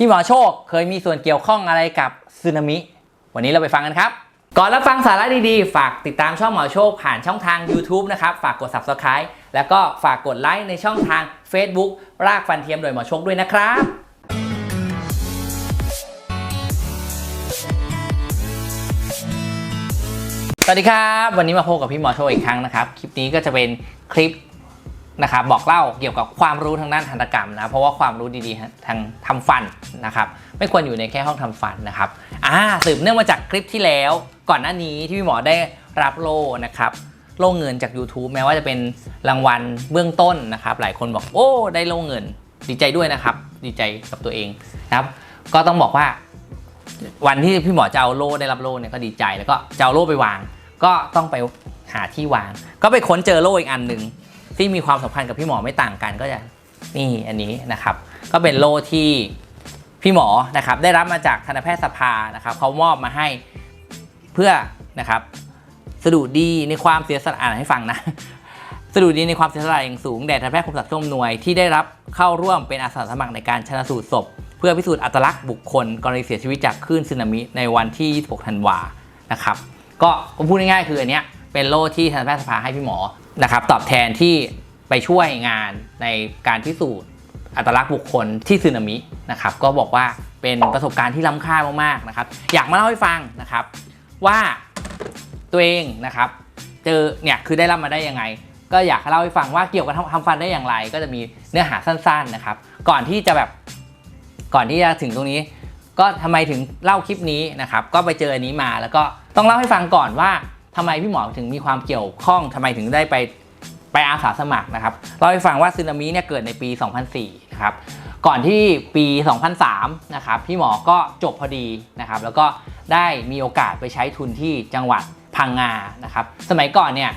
พี่หมอโชคเคยมีส่วนเกี่ยวข้องอะไรกับสึนามิ วันนี้เราไปฟังกันครับ ก่อนรับฟังสาระดีๆ ฝากติดตามช่องหมอโชคผ่านช่องทาง YouTube นะครับ ฝากกด Subscribe แล้วก็ฝากกดไลค์ในช่องทาง Facebook รากฟันเทียมโดยหมอโชคด้วยนะครับสวัสดีครับ วันนี้มาพบกับพี่หมอโชคอีกครั้งนะครับ คลิปนี้ก็จะเป็นคลิป นะครับบอกเล่าเกี่ยวกับความรู้ทางด้านทันตกรรมนะเพราะว่าความรู้ดีๆทางทำฟันนะครับไม่ควรอยู่ในแค่ห้องทำฟันนะครับอ่าสืบเนื่องมาจากคลิปที่แล้ว ก่อนหน้านี้ที่พี่หมอได้รับโล่นะครับโล่เงินจาก YouTube แม้ว่าจะเป็นรางวัลเบื้องต้นนะครับ หลายคนบอกโอ้ได้โล่เงิน ดีใจด้วยนะครับ ดีใจกับตัวเองนะครับ ก็ต้องบอกว่า วันที่พี่หมอจะเอาโล่ได้รับโล่เนี่ยก็ดีใจแล้วก็จะเอาโล่ไปวาง ก็ต้องไปหาที่วาง ก็ไปค้นเจอโล่อีกอันหนึ่ง ที่มีความสัมพันธ์กับพี่หมอไม่ต่างกันก็จะนี่อันนี้นะครับ ก็เป็นโล่ที่พี่หมอนะครับได้รับมาจากทันตแพทยสภานะครับเขามอบมาให้เพื่อนะครับสะดุดีในความเสียสละอ่านให้ฟังนะสะดุดีในความเสียสละอย่างสูงแด่ทันตแพทย์คมสัตว์ช่มหน่วยที่ได้รับเข้าร่วมเป็นอาสาสมัครในการชนะสูตรศพ เพื่อพิสูจน์อัตลักษณ์บุคคลกรณีเสียชีวิตจากคลื่นสึนามิในวันที่ 26 ธันวานะครับก็ผมพูดง่ายๆคืออันเนี้ย เป็นโล่ที่ทันตแพทยสภาให้พี่หมอนะครับตอบแทนที่ไปช่วยงานในการพิสูจน์อัตลักษณ์บุคคลที่สึนามินะครับก็บอกว่าเป็นประสบการณ์ที่ล้ำค่ามากๆนะครับอยากมาเล่าให้ฟังนะครับ ว่าตัวเองนะครับเจอเนี่ยคือได้รับมาได้ยังไง ก็อยากเล่าให้ฟังว่าเกี่ยวกับทำทำฟันได้อย่างไร ก็จะมีเนื้อหาสั้นๆนะครับ ก่อนที่จะแบบก่อนที่จะถึงตรงนี้ ก็ทำไมถึงเล่าคลิปนี้นะครับ ก็ไปเจออันนี้มาแล้วก็ต้องเล่าให้ฟังก่อนว่า ทำไมพี่หมอถึงมีความเกี่ยวข้องทำไมถึงได้ไปไปอาสาสมัครนะครับเล่าให้ฟังว่าซึนามิเนี่ยเกิดในปี 2004 นะครับ ก่อนที่ปี 2003 นะครับพี่หมอก็จบพอดีนะครับ แล้วก็ได้มีโอกาสไปใช้ทุนที่จังหวัดพังงานะครับ สมัยก่อนเนี่ย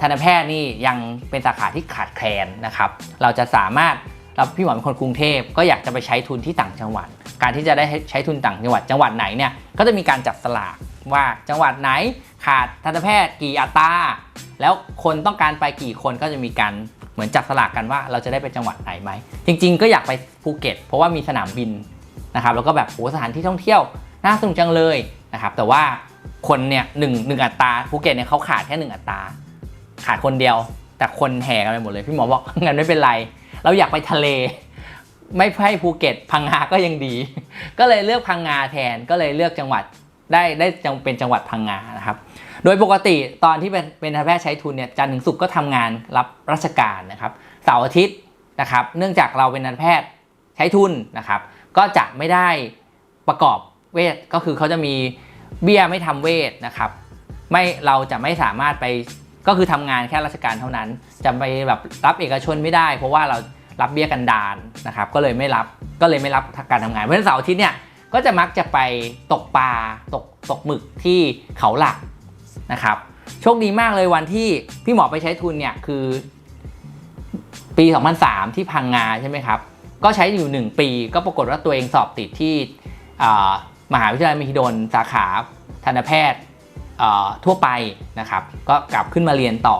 ทันตแพทย์นี่ยังเป็นสาขาที่ขาดแคลนนะครับ เราจะสามารถเราพี่หมอเป็นคนกรุงเทพก็อยากจะไปใช้ทุนที่ต่างจังหวัด การที่จะได้ใช้ทุนต่างจังหวัดจังหวัดไหนเนี่ยก็จะมีการจับสลาก ว่าจังหวัดไหนขาดทันตแพทย์กี่อัตราแล้วคนต้องการไปกี่คนก็จะมีการเหมือนจับสลากกันว่าเราจะได้ไปจังหวัดไหนไหม จริง ๆ ก็อยากไปภูเก็ต เพราะว่ามีสนามบินนะครับแล้วก็แบบโหสถานที่ท่องเที่ยวน่าสนุกจังเลยนะครับแต่ว่าคนเนี่ยหนึ่งหนึ่งอัตราภูเก็ตเนี่ยเขาขาดแค่หนึ่งอัตราขาดคนเดียว แต่คนแห่กันไปหมดเลยพี่หมอบอกงั้นไม่เป็นไร เราอยากไปทะเล ไม่ให้ภูเก็ตพังงาก็ยังดี ก็เลยเลือกพังงาแทนก็เลยเลือกจังหวัด ได้ได้จังเป็นจังหวัดพังงานะครับ โดยปกติตอนที่เป็นเป็นทันตแพทย์ใช้ทุนเนี่ยจันทร์ถึงศุกร์ก็ทำงานรับราชการนะครับเสาร์อาทิตย์นะครับ เนื่องจากเราเป็นทันตแพทย์ใช้ทุนนะครับ ก็จะไม่ได้ประกอบเวทก็คือเขาจะมีเบี้ยไม่ทำเวทนะครับ ไม่เราจะไม่สามารถไปก็คือทำงานแค่ราชการเท่านั้น จะไปแบบรับเอกชนไม่ได้ เพราะว่าเรารับเบี้ยกันดารนะครับ ก็เลยไม่รับก็เลยไม่รับการทำงานเพราะฉะนั้นเสาร์อาทิตย์เนี่ย ก็จะมักจะไปตกปลาตกตกหมึกที่เขาหลักนะครับโชคดีมากเลยวันที่พี่หมอไปใช้ทุนเนี่ยคือปี 2003 ที่พังงาใช่ไหมครับ ก็ใช้อยู่ 1 ปี ก็ปรากฏว่าตัวเองสอบติดที่มหาวิทยาลัยมหิดลสาขาทันตแพทย์ทั่วไปนะครับ ก็กลับขึ้นมาเรียนต่อ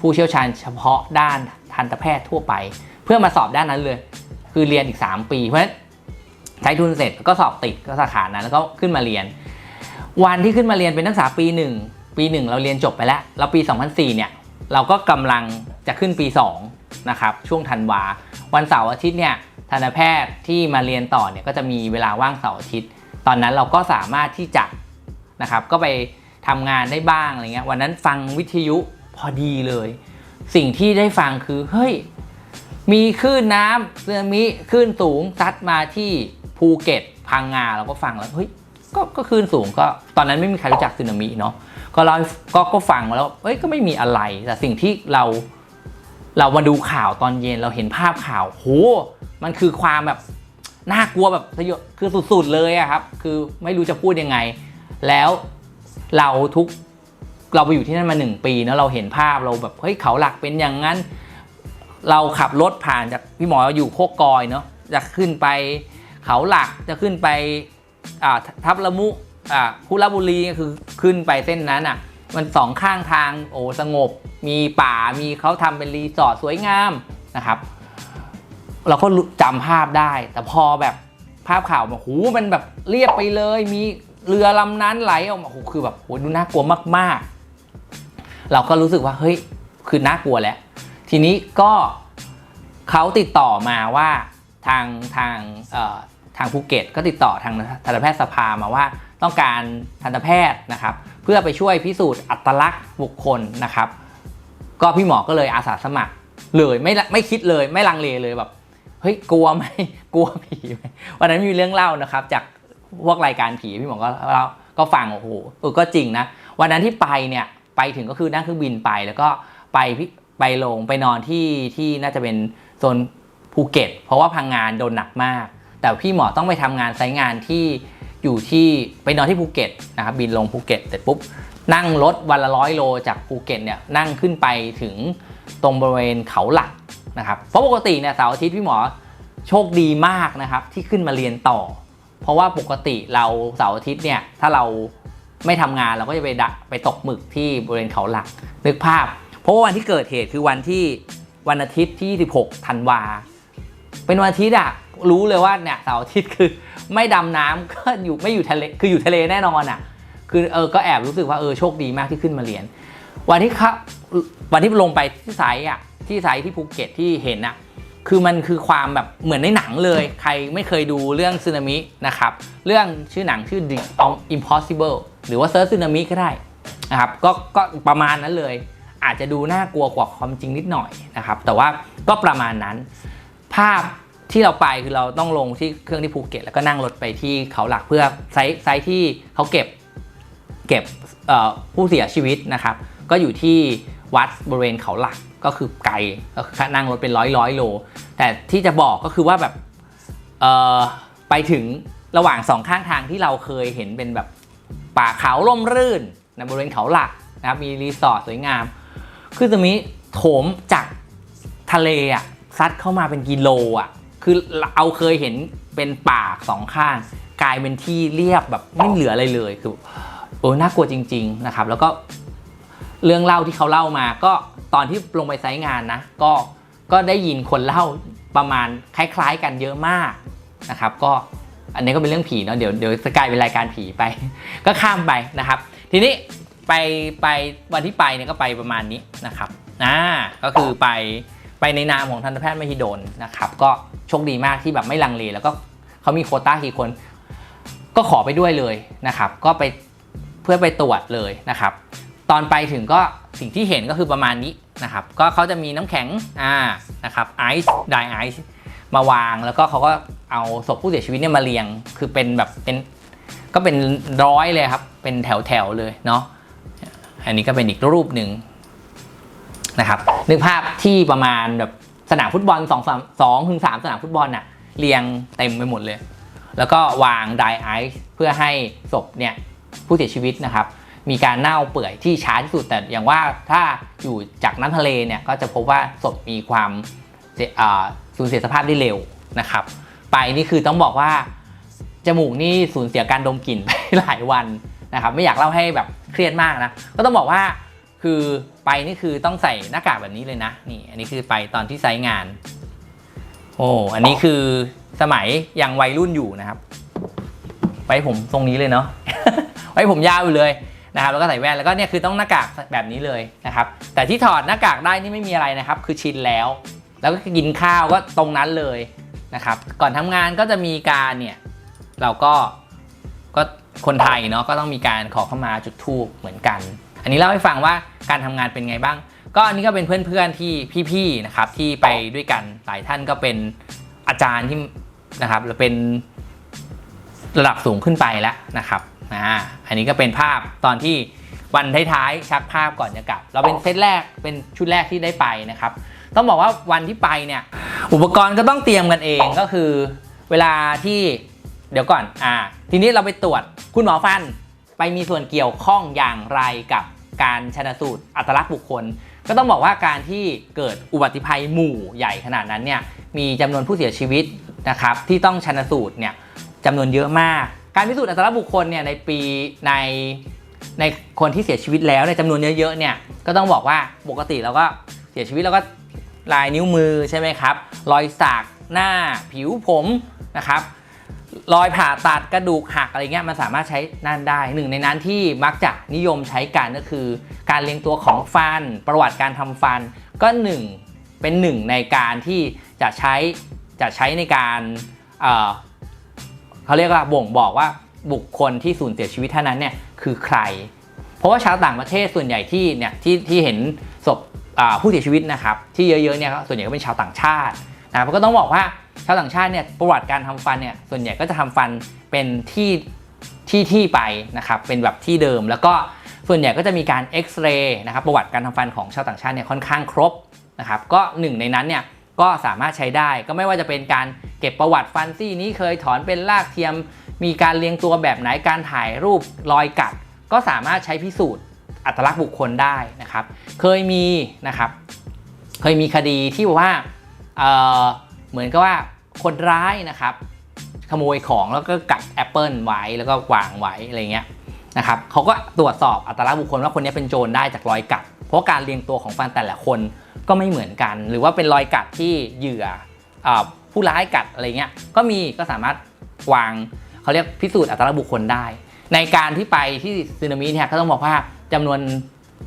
ผู้เชี่ยวชาญเฉพาะด้านทันตแพทย์ทั่วไป เพื่อมาสอบด้านนั้นเลย คือเรียนอีก 3 ปี เพราะฉะนั้น ใช้ทุนเสร็จก็สอบติดก็สาขานั้นแล้วก็ขึ้นมาเรียน วันที่ขึ้นมาเรียนเป็นนักศึกษาปี 1 ปี 1 เราเรียนจบไปแล้วแล้วปี 2004 เนี่ยเราก็กำลังจะขึ้นปี 2 นะครับ ช่วงธันวา วันเสาร์อาทิตย์เนี่ยทันตแพทย์ที่มาเรียนต่อเนี่ยก็จะมีเวลาว่างเสาร์อาทิตย์ ตอนนั้นเราก็สามารถที่จะนะครับก็ไปทำงานได้บ้างอะไรเงี้ยวันนั้นฟังวิทยุพอดีเลย สิ่งที่ได้ฟังคือเฮ้ยมีคลื่นน้ำสึนามิคลื่นสูงซัดมาที่ ภูเก็ตพังงาเราก็ฟังแล้วเฮ้ยก็ก็คลื่นสูงก็ตอนนั้นไม่มีใครรู้จักสึนามิเนาะก็เราก็ก็ฟังแล้วเอ้ยก็ไม่มีอะไร แต่สิ่งที่เราเรามาดูข่าวตอนเย็นเราเห็นภาพข่าวโหมันคือความแบบน่ากลัวแบบสยดคือสุดๆเลยอะครับ คือไม่รู้จะพูดยังไง แล้วเราทุกเราไปอยู่ที่นั่นมาหนึ่งปีเนะเราเห็นภาพเราแบบเฮ้ยเขาหลักเป็นอย่างนั้น เราขับรถผ่านจากพี่หมออยู่โคกกอยเนาะจะขึ้นไป เขาหลักจะขึ้นไปทับละมุคุระบุรีคือขึ้นไปเส้นนั้นอะมันสองข้างทางโอ้สงบ มีป่ามีเขาทำเป็นรีสอร์ทสวยงามนะครับ เราก็จำภาพได้ แต่พอแบบภาพข่าวมาหูมันแบบเรียบไปเลย มีเรือลำนั้นไหลออกมาโหคือแบบโหดูน่ากลัวมาก ๆ เราก็รู้สึกว่าเฮ้ยคือน่ากลัวแหล้วทีนี้ก็เขาติดต่อมาว่า ทางทางทางภูเก็ตก็ติดต่อทางทันตแพทยสภามาว่าต้องการทันตแพทย์นะครับ เพื่อไปช่วยพิสูจน์อัตลักษณ์บุคคลนะครับ ก็พี่หมอก็เลยอาสาสมัครเลยไม่ไม่คิดเลยไม่ลังเลเลยแบบเฮ้ยกลัวไหมกลัวผีไหมวันนั้นมีเรื่องเล่านะครับ จากพวกรายการผีพี่หมอก็เล่าก็ฟังโอ้โหเออก็จริงนะวันนั้นที่ไปเนี่ยไปถึงก็คือนั่งเครื่องบินไปแล้วก็ไปไปลงไปนอนที่ที่น่าจะเป็นโซน ภูเก็ต เพราะว่าพังงานโดนหนักมาก แต่พี่หมอต้องไปทำงานไซต์งานที่อยู่ที่ไปนอนที่ภูเก็ตนะครับบินลงภูเก็ตเสร็จปุ๊บนั่งรถวันละร้อยโลจากภูเก็ตเนี่ยนั่งขึ้นไปถึงตรงบริเวณเขาหลักนะครับเพราะปกติเนี่ยเสาร์อาทิตย์พี่หมอโชคดีมากนะครับที่ขึ้นมาเรียนต่อ เพราะว่าปกติเราเสาร์อาทิตย์เนี่ยถ้าเราไม่ทำงานเราก็จะไปดะไปตกหมึกที่บริเวณเขาหลักนึกภาพ เพราะว่าวันที่เกิดเหตุคือวันที่วันอาทิตย์ที่ 16 ธันวา เป็นวันอาทิตย์อะรู้เลยว่าเนี่ยเสาร์อาทิตย์คือไม่ดำน้ำก็อยู่ไม่อยู่ทะเลคืออยู่ทะเลแน่นอนอะคือเออก็แอบรู้สึกว่าเออโชคดีมากที่ขึ้นมาเรียน วันที่ครับวันที่ลงไปที่ไซอะที่ไซที่ภูเก็ตที่เห็นอะคือมันคือความแบบเหมือนในหนังเลย ใครไม่เคยดูเรื่องสึนามินะครับ เรื่องชื่อหนังชื่อ The Impossible หรือว่าเซิร์ชสึนามิก็ได้นะครับก็ก็ประมาณนั้นเลย อาจจะดูน่ากลัวกว่าความจริงนิดหน่อยนะครับ แต่ว่าก็ประมาณนั้น ภาพที่เราไปคือเราต้องลงที่เครื่องที่ภูเก็ตแล้วก็นั่งรถไปที่เขาหลักเพื่อไซต์ไซต์ที่เขาเก็บเก็บผู้เสียชีวิตนะครับ ก็อยู่ที่วัดบริเวณเขาหลักก็คือไกลก็คือนั่งรถเป็นร้อยร้อยโล แต่ที่จะบอกก็คือว่าแบบไปถึงระหว่างสองข้างทางที่เราเคยเห็นเป็นแบบป่าเขาร่มรื่นนะบริเวณเขาหลักนะครับมีรีสอร์ทสวยงาม คือตรงนี้โถมจากทะเลอะ ซัดเข้ามาเป็นกิโลอะ คือเอาเคยเห็นเป็นป่าสองข้าง กลายเป็นที่เรียบแบบไม่เหลืออะไรเลยคือโอ้น่ากลัวจริง ๆนะครับ แล้วก็เรื่องเล่าที่เขาเล่ามา ก็ตอนที่ลงไปไซต์งานนะก็ก็ได้ยินคนเล่าประมาณคล้าย ๆ กันเยอะมากนะครับ ก็อันนี้ก็เป็นเรื่องผีเนาะเดี๋ยวเดี๋ยวจะกลายเป็นรายการผีไป ก็ข้ามไปนะครับ ทีนี้ไปไปวันที่ไปเนี่ยก็ไปประมาณนี้นะครับอ่าก็คือไป ไปในนามของทันตแพทย์มหิดลนะครับก็โชคดีมากที่แบบไม่ลังเลแล้วก็เขามีโคต้ากี่คน ก็ขอไปด้วยเลยนะครับก็ไปเพื่อไปตรวจเลยนะครับ ตอนไปถึงก็สิ่งที่เห็นก็คือประมาณนี้นะครับก็เขาจะมีน้ำแข็งอ่านะครับไอซ์ไดไอซ์มาวางแล้วก็เขาก็เอาศพผู้เสียชีวิตเนี่ยมาเรียง คือเป็นแบบเป็นก็เป็นร้อยเลยครับ เป็นแถวแถวๆเลยเนาะอันนี้ก็เป็นอีกรูปหนึ่ง นะครับนึกภาพที่ประมาณแบบสนามฟุตบอลสองสองถึงสามสนามฟุตบอลน่ะเรียงเต็มไปหมดเลย แล้วก็วางไดไอซ์เพื่อให้ศพเนี่ยผู้เสียชีวิตนะครับ มีการเน่าเปื่อยที่ช้าที่สุดแต่อย่างว่าถ้าอยู่จากน้ำทะเลเนี่ยก็จะพบว่าศพมีความสูญเสียสภาพได้เร็วนะครับ ไปนี่คือต้องบอกว่าจมูกนี่สูญเสียการดมกลิ่นไปหลายวันนะครับ ไม่อยากเล่าให้แบบเครียดมากนะก็ต้องบอกว่า คือไปนี่คือต้องใส่หน้ากากแบบนี้เลยนะนี่อันนี้คือไปตอนที่ไซต์งาน โอ้อันนี้คือสมัยยังวัยรุ่นอยู่นะครับไว้ผมทรงนี้เลยเนาะไว้ผมยาวอยู่เลยนะครับแล้วก็ใส่แว่นแล้วก็เนี่ยคือต้องหน้ากากแบบนี้เลยนะครับ แต่ที่ถอดหน้ากากได้นี่ไม่มีอะไรนะครับ คือชินแล้ว แล้วก็กินข้าวก็ตรงนั้นเลยนะครับ ก่อนทำงานก็จะมีการเนี่ยเราก็ก็คนไทยเนาะก็ต้องมีการขอเข้ามาจุดธูปเหมือนกัน อันนี้เล่าให้ฟังว่าการทำงานเป็นไงบ้าง ก็อันนี้ก็เป็นเพื่อนๆที่พี่ๆนะครับที่ไปด้วยกันหลายท่านก็เป็นอาจารย์ที่นะครับแล้วเป็นระดับสูงขึ้นไปแล้วนะครับอ่าอันนี้ก็เป็นภาพตอนที่วันท้ายๆชักภาพก่อนจะกลับ เราเป็นเซตแรกเป็นชุดแรกที่ได้ไปนะครับ ต้องบอกว่าวันที่ไปเนี่ยอุปกรณ์ก็ต้องเตรียมกันเองก็คือ เวลาที่เดี๋ยวก่อนอ่าทีนี้เราไปตรวจคุณหมอฟัน ไปมีส่วนเกี่ยวข้องอย่างไรกับการชนะสูตรอัตลักษณ์บุคคล ก็ต้องบอกว่าการที่เกิดอุบัติภัยหมู่ใหญ่ขนาดนั้นเนี่ยมีจำนวนผู้เสียชีวิตนะครับที่ต้องชนะสูตรเนี่ยจำนวนเยอะมาก การพิสูจน์อัตลักษณ์บุคคลเนี่ยในปีในในคนที่เสียชีวิตแล้วในจำนวนเยอะๆเนี่ยก็ต้องบอกว่าปกติเราก็เสียชีวิตแล้วก็ลายนิ้วมือใช่ไหมครับ รอยสักหน้าผิวผมนะครับ รอยผ่าตัดกระดูกหักอะไรเงี้ยมันสามารถใช้นั่นได้หนึ่งในนั้นที่มักจะนิยมใช้กันก็คือ การเรียงตัวของฟัน ประวัติการทำฟันก็หนึ่งเป็นหนึ่งในการที่จะใช้จะใช้ในการเเขาเรียกว่าบ่งบอกว่าบุคคลที่สูญเสียชีวิตท่านนั้นเนี่ยคือใคร เพราะว่าชาวต่างประเทศส่วนใหญ่ที่เนี่ยที่ที่เห็นศพผู้เสียชีวิตนะครับที่เยอะๆเนี่ยส่วนใหญ่ก็เป็นชาวต่างชาตินะครับก็ต้องบอกว่า ชาวต่างชาติเนี่ยประวัติการทำฟันเนี่ยส่วนใหญ่ก็จะทำฟันเป็นที่ที่ที่ไปนะครับเป็นแบบที่เดิม แล้วก็ส่วนใหญ่ก็จะมีการเอ็กซเรย์นะครับประวัติการทำฟันของชาวต่างชาติเนี่ยค่อนข้างครบนะครับก็หนึ่งในนั้นเนี่ยก็สามารถใช้ได้ก็ไม่ว่าจะเป็นการเก็บประวัติฟันซี่นี้เคยถอนเป็นรากเทียม มีการเรียงตัวแบบไหนการถ่ายรูปรอยกัด ก็สามารถใช้พิสูจน์อัตลักษณ์บุคคลได้นะครับ เคยมีนะครับ เคยมีคดีที่ว่า เหมือนกับว่าคนร้ายนะครับ ขโมยของแล้วก็กัดแอปเปิลไว้แล้วก็วางไว้อะไรเงี้ยนะครับเขาก็ตรวจสอบอัตลักษณ์บุคคลว่าคนนี้เป็นโจรได้จากรอยกัด เพราะการเรียงตัวของฟันแต่ละคนก็ไม่เหมือนกัน หรือว่าเป็นรอยกัดที่เหยื่ออผู้ร้ายกัดอะไรเงี้ยก็มีก็สามารถวางเขาเรียกพิสูจน์อัตลักษณ์บุคคลได้ ในการที่ไปที่สึนามิเนี่ยก็ต้องบอกว่าจำนวน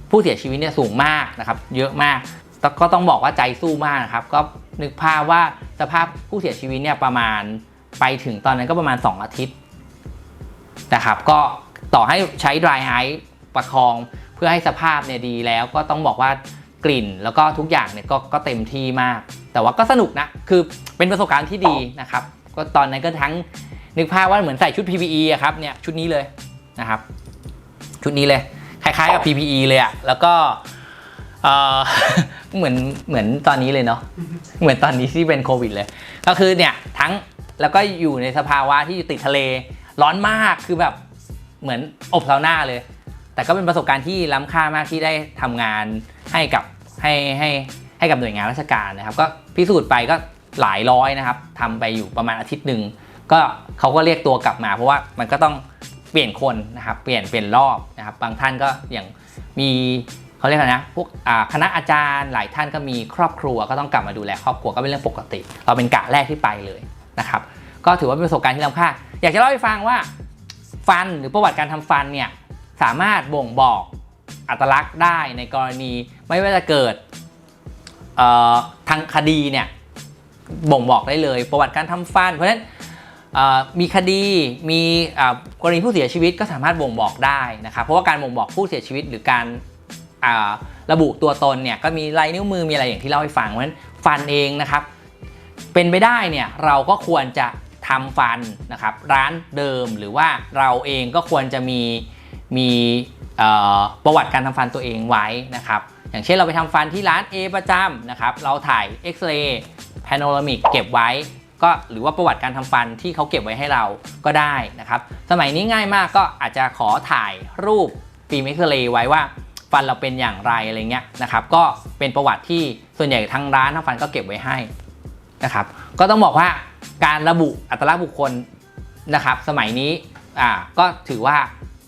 ผู้เสียชีวิตเนี่ยสูงมากนะครับ เยอะมากแต่ก็ต้องบอกว่าใจสู้มากนะครับ ก็ นึกภาพว่าสภาพผู้เสียชีวิตเนี่ยประมาณไปถึงตอนนั้นก็ประมาณ 2 อาทิตย์นะครับ ก็ต่อให้ใช้ dry ice ประคองเพื่อให้สภาพเนี่ยดีแล้วก็ต้องบอกว่ากลิ่นแล้วก็ทุกอย่างเนี่ยกก็เต็มที่มาก แต่ว่าก็สนุกนะ คือเป็นประสบการณ์ที่ดีนะครับ ก็ตอนนั้นก็ทั้งนึกภาพว่าเหมือนใส่ชุด PPE อะครับเนี่ยชุดนี้เลยนะครับ ชุดนี้เลย คล้ายๆกับ PPE เลยอะแล้วก็ เหมือนเหมือนตอนนี้เลยเนาะเหมือนตอนนี้ที่เป็นโควิดเลย ก็คือเนี่ยทั้งแล้วก็อยู่ในสภาวะที่อยู่ติดทะเล ร้อนมากคือแบบเหมือนอบซาวน่าเลย แต่ก็เป็นประสบการณ์ที่ล้ำค่ามากที่ได้ทำงานให้กับให้ให้ให้กับหน่วยงานราชการนะครับ ก็พิสูจน์ไปก็หลายร้อยนะครับทำไปอยู่ประมาณอาทิตย์หนึ่งก็เขาก็เรียกตัวกลับมา เพราะว่ามันก็ต้องเปลี่ยนคนนะครับ เปลี่ยนเปลี่ยนรอบนะครับ บางท่านก็อย่างมี เขาเรียกอะไรนะพวกคณะอาจารย์หลายท่านก็มีครอบครัวก็ต้องกลับมาดูแลครอบครัวก็เป็นเรื่องปกติ เราเป็นกะแรกที่ไปเลยนะครับก็ถือว่าเป็นประสบการณ์ที่ล้ำค่า อยากจะเล่าให้ฟังว่าฟันหรือประวัติการทำฟันเนี่ยสามารถบ่งบอกอัตลักษณ์ได้ในกรณีไม่ว่าจะเกิดทางคดีเนี่ยบ่งบอกได้เลย ประวัติการทำฟัน เพราะฉะนั้นมีคดีมีกรณีผู้เสียชีวิตก็สามารถบ่งบอกได้นะครับเพราะว่าการบ่งบอกผู้เสียชีวิตหรือการ ระบุตัวตนเนี่ยก็มีลายนิ้วมือมีอะไรอย่างที่เล่าให้ฟังเพราะฉะนั้นฟันเองนะครับ เป็นไปได้เนี่ยเราก็ควรจะทำฟันนะครับร้านเดิมหรือว่าเราเองก็ควรจะมีมีประวัติการทำฟันตัวเองไว้นะครับอย่างเช่นเราไปทำฟันที่ร้าน A ประจำนะครับเราถ่ายเอ็กซเรย์พาโนรามิกเก็บไว้ก็หรือว่าประวัติการทำฟันที่เขาเก็บไว้ให้เราก็ได้นะครับ สมัยนี้ง่ายมากก็อาจจะขอถ่ายรูปฟิล์มเอ็กซเรย์ไว้ว่า ฟันเราเป็นอย่างไรอะไรเงี้ยนะครับก็เป็นประวัติที่ส่วนใหญ่ทางร้านทำฟันก็เก็บไว้ให้นะครับก็ต้องบอกว่าการระบุอัตลักษณ์บุคคลนะครับสมัยนี้อ่าก็ถือว่า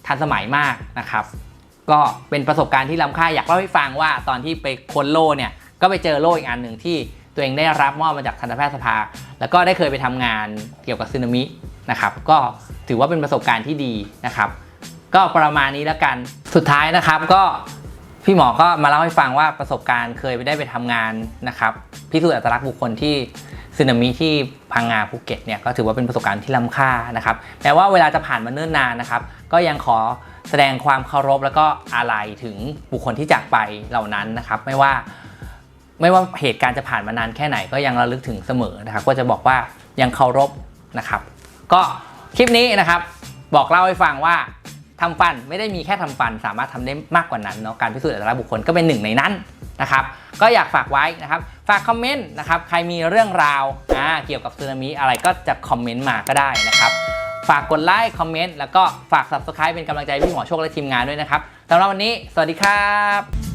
ทันสมัยมากนะครับก็เป็นประสบการณ์ที่ล้ำค่าอยากเล่าให้ฟังว่าตอนที่ไปค้นโล่เนี่ยก็ไปเจอโล่อีกอันหนึ่งที่ตัวเองได้รับมอบมาจากทันตแพทยสภา แล้วก็ได้เคยไปทำงานเกี่ยวกับซึนามินะครับก็ถือว่าเป็นประสบการณ์ที่ดีนะครับ ก็ประมาณนี้แล้วกัน สุดท้ายนะครับก็พี่หมอก็มาเล่าให้ฟังว่าประสบการณ์เคยไปได้ไปทำงานนะครับพิสูจน์อัตลักษณ์บุคคลที่สึนามิที่พังงาภูเก็ตเนี่ยก็ถือว่าเป็นประสบการณ์ที่ล้ำค่านะครับแม้ว่าเวลาจะผ่านมาเนิ่นนานนะครับ ก็ยังขอแสดงความเคารพแล้วก็อาลัยถึงบุคคลที่จากไปเหล่านั้นนะครับ ไม่ว่าไม่ว่าเหตุการณ์จะผ่านมานานแค่ไหนก็ยังระลึกถึงเสมอนะครับ ก็จะบอกว่ายังเคารพนะครับ ก็คลิปนี้นะครับ บอกเล่าให้ฟังว่า ทำฟันไม่ได้มีแค่ทำฟัน สามารถทำได้มากกว่านั้นเนาะการพิสูจน์อัตลักษณ์บุคคลก็เป็นหนึ่งในนั้นนะครับก็อยากฝากไว้นะครับฝากคอมเมนต์นะครับใครมีเรื่องราวอ่าเกี่ยวกับสึนามิอะไรก็จะคอมเมนต์มาก็ได้นะครับฝากกดไลค์คอมเมนต์แล้วก็ฝาก subscribe เป็นกำลังใจพี่หมอโชคและทีมงานด้วยนะครับสำหรับวันนี้ สวัสดีครับ